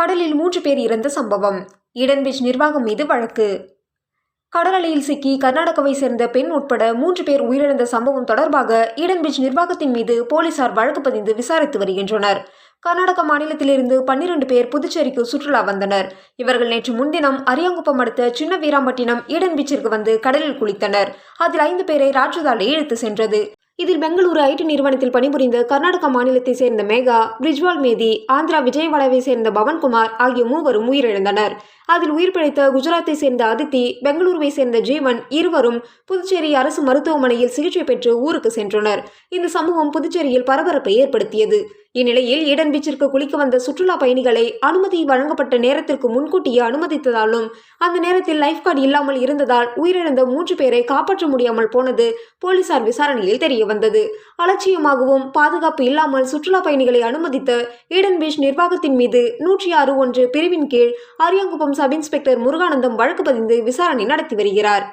கடலில் மூன்று பேர் இறந்த சம்பவம். ஈடன் பீச் நிர்வாகம் மீது வழக்கு. கடலலையில் சிக்கி கர்நாடகாவை சேர்ந்த பெண் உட்பட மூன்று பேர் உயிரிழந்த சம்பவம் தொடர்பாக ஈடன் பீச் நிர்வாகத்தின் மீது போலீசார் வழக்கு பதிந்து விசாரித்து வருகின்றனர். கர்நாடக மாநிலத்திலிருந்து பன்னிரண்டு பேர் புதுச்சேரிக்கு சுற்றுலா வந்தனர். இவர்கள் நேற்று முன்தினம் அரியாங்குப்பம் அடுத்த சின்ன வீராம்பட்டினம் ஈடன் பீச்சிற்கு வந்து கடலில் குளித்தனர். அதில் ஐந்து பேரை ராட்சதாலை இழுத்து சென்றது. இதில் பெங்களூரு ஐடி நிறுவனத்தில் பணிபுரிந்த கர்நாடக மாநிலத்தை சேர்ந்த மேகா பிரிஜ்வால் மேதி ஆந்திரா விஜயவாடாவை சேர்ந்த பவன்குமார் ஆகிய மூவரும் உயிரிழந்தனர். அதில் உயிர் பிழைத்த குஜராத்தை சேர்ந்த அதித்தி பெங்களூருவை சேர்ந்த ஜீவன் இருவரும் புதுச்சேரி அரசு மருத்துவமனையில் சிகிச்சை பெற்று ஊருக்கு சென்றனர். இந்த சம்பவம் புதுச்சேரியில் பரபரப்பை ஏற்படுத்தியது. இந்நிலையில் ஈடன் பீச்சிற்கு குளிக்க வந்த சுற்றுலா பயணிகளை அனுமதி வழங்கப்பட்ட நேரத்திற்கு முன்கூட்டியே அனுமதித்ததாலும் அந்த நேரத்தில் லைஃப் கார்டு இல்லாமல் இருந்ததால் உயிரிழந்த மூன்று பேரை காப்பாற்ற முடியாமல் போனது போலீசார் விசாரணையில் தெரிய வந்தது. அலட்சியமாகவும் பாதுகாப்பு இல்லாமல் சுற்றுலா பயணிகளை அனுமதித்த ஈடன் பீச் நிர்வாகத்தின் மீது நூற்றி ஆறு ஒன்று பிரிவின் கீழ் அரியாங்குப்பம் சப் இன்ஸ்பெக்டர் முருகானந்தம் வழக்கு பதிந்து விசாரணை நடத்தி வருகிறார்.